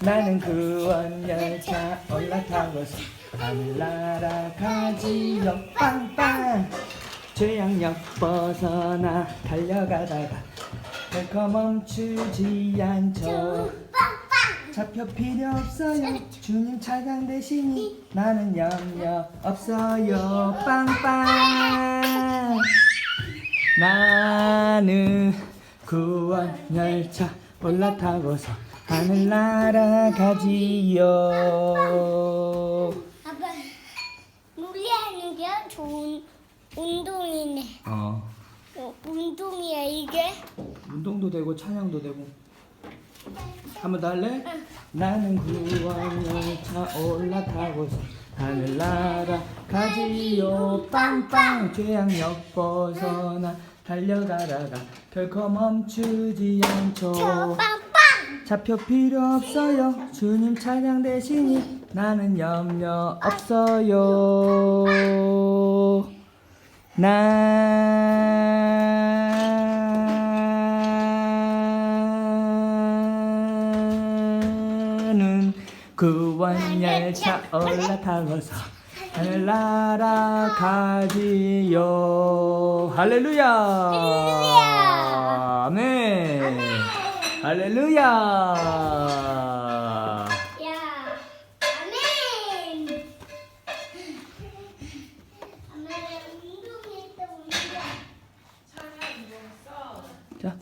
나는 구원 열차 올라타고서 하늘나라 가지요. 빵빵. 죄악역 벗어나 달려가다가 덜컥 멈추지 않죠. 잡혀 필요 없어요. 주님 차량 대신이 나는 염려 없어요. 빵빵. 나는 구원 열차 올라타고서 하늘나라 가지요 아빠 물리하는 게 좋은 운동이네. 어 어, 운동이야 이게. 운동도 되고 찬양도 되고 한번더 할래? 나는 구원 열차 올라타고서 하늘나라 가지요 빵빵 죄악역 벗어나 달려가다가 결코 멈추지 저 않죠 빵빵. 잡혀 필요 없어요. 주님 찬양 대신이 나는 염려 없어요. 나는 구원 열차 올라타고서 하늘나라 가지요. 할렐루야. 할렐루야. 아멘 할렐루야 야. 아멘. 아멘. 운동했다 운동. 자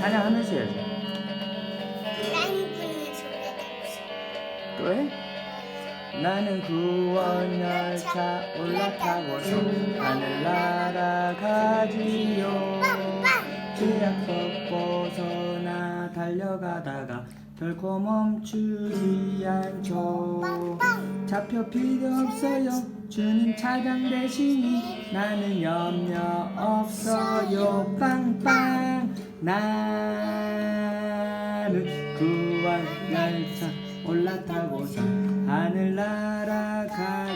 찬양 하면서 해야지. 나는 소리가 또 해? 나는 구원 열차 올라타고서 하늘나라 가지요. 죄악법 벗어나 달려가다가 결코 멈추지 않죠 사표 필요 없어요. 주님 차장 대신이 나는 염려 없어요. 빵빵. 나는 구원 날짜 올라타고서 하늘 날아가지요.